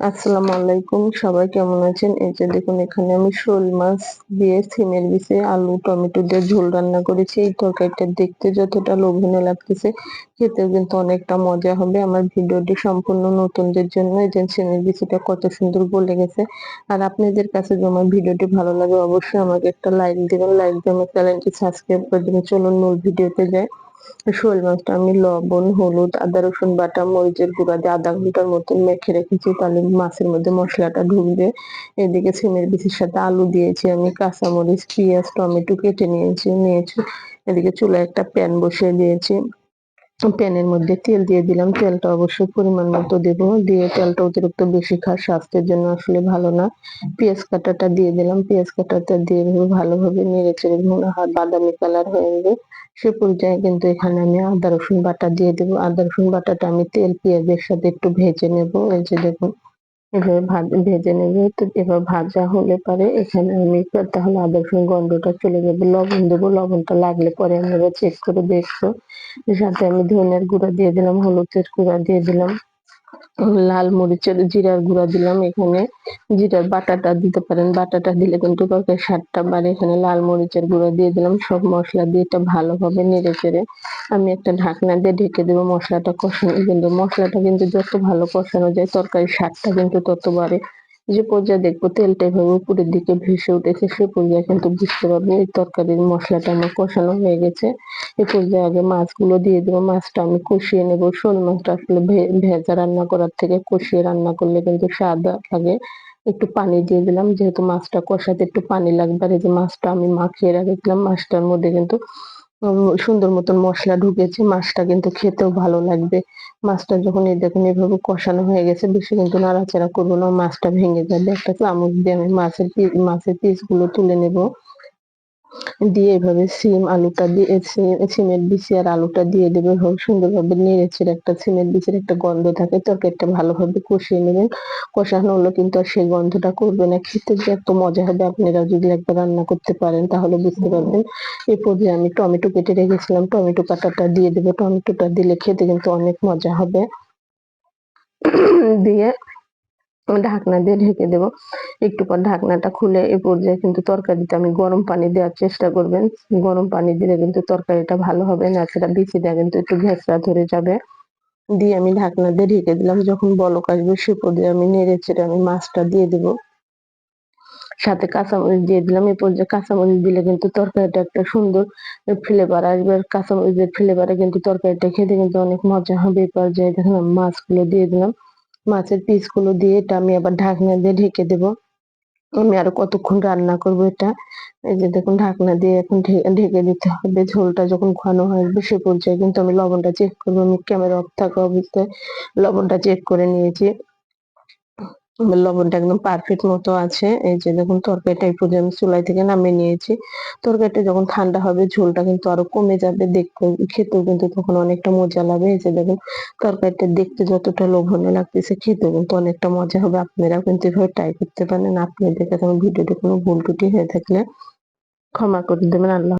আসসালামু আলাইকুম, সবাই কেমন আছেন? এই যে দেখুন, এখানে আমি শোল মাছ দিয়ে সিমের বিচে আলু, টমেটো দিয়ে ঝোল রান্না করেছি। এই তরকারিটা দেখতে যতটা লোভনীয় লাগতেছে, খেতেও কিন্তু অনেকটা মজা হবে। আমার ভিডিওটি সম্পূর্ণ নতুনদের জন্য, এই যে সিমের বিচিটা কত সুন্দর গলে গেছে। আর আপনাদের কাছে যদি আমার ভিডিওটি ভালো লাগে, অবশ্যই আমাকে একটা লাইক দিবেন। লাইক দিয়ে আমার চ্যানেলটি সাবস্ক্রাইব করে দেবেন। চলুন মূল ভিডিওতে যাই। শোল মাছটা আমি লবণ, হলুদ, আদা, রসুন বাটা, মরিচের গুঁড়া দিয়ে আধা ঘণ্টার মতন মেখে রেখেছি। তাহলে মাছের মধ্যে মশলাটা ঢুকবে। এদিকে সিমের বিচির সাথে আলু দিয়েছি আমি, কাঁচামরিচ, পেঁয়াজ, টমেটো কেটে নিয়েছি নিয়েছি। এদিকে চুলায় একটা প্যান বসিয়ে দিয়েছি। প্যানের মধ্যে তেল দিয়ে দিলাম। তেলটা অবশ্যই পরিমাণ মতো দেব। দিয়ে তেলটা অতিরিক্ত বেশি খাওয়া স্বাস্থ্যের জন্য আসলে ভালো না। পেঁয়াজ কাটাটা দিয়ে দিলাম। পেঁয়াজ কাটাটা দিয়ে ভালোভাবে নেড়ে চেড়ে ভুনা হয় বাদামি কালার হয়ে যাবে সে পর্যায়ে কিন্তু এখানে আমি আদা রসুন বাটা দিয়ে দেবো। আদা রসুন বাটাটা আমি তেল, পেঁয়াজের সাথে একটু ভেজে নেব। এই যে দেখুন এভাবে ভেজে নেবে। তো এবার ভাজা হলে পরে এখানে আমি তাহলে আদা রসুন গন্ধটা চলে যাবে। লবণ দেবো। লবণটা লাগলে পরে আমি এবার চেক করে দেখব। সাথে আমি ধনের গুঁড়া দিয়ে দিলাম, হলুদের গুঁড়া দিয়ে দিলাম। লাল মরিচের জিরার গুঁড়া দিলাম এখানে। জিরার বাটাটা দিতে পারেন, বাটাটা দিলে কিন্তু তরকারি স্বাদটা বাড়ে। এখানে লাল মরিচের গুঁড়া দিয়ে দিলাম, সব মশলা দিয়ে এটা ভালোভাবে নেড়ে চেড়ে আমি একটা ঢাকনা দিয়ে ঢেকে দেবো মশলাটা কষানো। কিন্তু মশলাটা কিন্তু যত ভালো কষানো যায়, তরকারির স্বাদটা কিন্তু তত বাড়ে। যে পর্যায়ে দেখব তেলটা এভাবে উপরের দিকে ভেসে উঠেছে, সে পর্যায়ে কিন্তু বুঝতে পারব এই তরকারির মশলাটা আমার কষানো হয়ে গেছে। এ পর্যায়ে আগে মাছগুলো দিয়ে দেবো, মাছটা আমি কষিয়ে নেব। শোল মাছটা আসলে ভেজা রান্না করার থেকে কষিয়ে রান্না করলে কিন্তু স্বাদ লাগে। একটু পানি দিয়ে দিলাম, যেহেতু মাছটা কষাতে একটু পানি লাগবে। আর এই যে মাছটা আমি মাখিয়ে রেখেছিলাম, মাছটার মধ্যে কিন্তু সুন্দর মতন মশলা ঢুকেছে, মাছটা কিন্তু খেতেও ভালো লাগবে। মাছটা যখন এই দেখুন এভাবে কষানো হয়ে গেছে, বেশি কিন্তু নাড়াচাড়া করব না, মাছটা ভেঙে যাবে। একটা চামচ দিয়ে আমি মাছের মাছের পিসগুলো তুলে নেব। দিয়ে এভাবে সিম আলুটা দিয়ে সিমের বিচি আর আলুটা দিয়ে দেবে। সুন্দরভাবে নেড়ে একটা সিমের বিচের একটা গন্ধ থাকে। তরকারিটা ভালোভাবে কষিয়ে নেবেন। কষানো হলো কিন্তু আর সেই গন্ধটা করবে না। খেতে যে এত মজা হবে। আপনারা যদি একবার রান্না করতে পারেন, তাহলে বুঝতে পারবেন। এই পর্যায়ে আমি টমেটো কেটে রেখেছিলাম। টমেটো কাটাটা দিয়ে দেবো। টমেটোটা দিলে খেতে কিন্তু অনেক মজা হবে। দিয়ে ঢাকনা দিয়ে ঢেকে দেবো। একটু পর ঢাকনাটা খুলে এ পর্যায়ে কিন্তু তরকারিতে আমি গরম পানি দেওয়ার চেষ্টা করবেন। গরম পানি দিলে কিন্তু তরকারিটা ভালো হবে না সেটা দেওয়া কিন্তু একটু ঘেঁচড়া ধরে যাবে। দিয়ে আমি ঢাকনা দিয়ে ঢেকে দিলাম, যখন বলক আসবে সে পর্যায়ে আমি নেড়ে চেড়ে আমি মাছটা দিয়ে দেবো। সাথে কাঁচামরিচ দিয়ে দিলাম এই পর্যায়ে কাঁচামরিচ দিলে কিন্তু তরকারিটা একটা সুন্দর ফ্লেভার আসবে। আর কাঁচামরিচের ফ্লেভারে কিন্তু তরকারিটা খেতে কিন্তু অনেক মজা হবে। এই পর্যায়ে দেখুন মাছগুলো দিয়ে দিলাম। মাছের পিসগুলো দিয়ে এটা আমি আবার ঢাকনা দিয়ে ঢেকে দেবো। আমি আরও কতক্ষণ রান্না করব এটা? এই যে দেখুন, ঢাকনা দিয়ে এখন ঢেকে দিতে হবে। ঝোলটা যখন ঘন হয়ে আসবে সে পর্যায়ে কিন্তু আমি লবণটা চেক করব। আমি ক্যামেরা অফ থাকা অবস্থায় লবণটা চেক করে নিয়েছি। লবণটা একদম পারফেক্ট মতো আছে। এই যে দেখুন, তরকারিটা এই পর্যন্ত আমি চুলাই থেকে নামিয়ে নিয়েছি। তরকারিটা যখন ঠান্ডা হবে, ঝোলটা কিন্তু আরও কমে যাবে দেখতে, খেতেও কিন্তু তখন অনেকটা মজা লাগবে। এই যে দেখুন, তরকারিটা দেখতে যতটা লোভনীয় লাগতেছে, খেতেও কিন্তু অনেকটা মজা হবে। আপনারা কিন্তু এভাবে ট্রাই করতে পারেন। আপনাদের কাছে আমার ভিডিওটি কোনো ভুল টুটি হয়ে থাকলে ক্ষমা করে দেবেন। আল্লাহ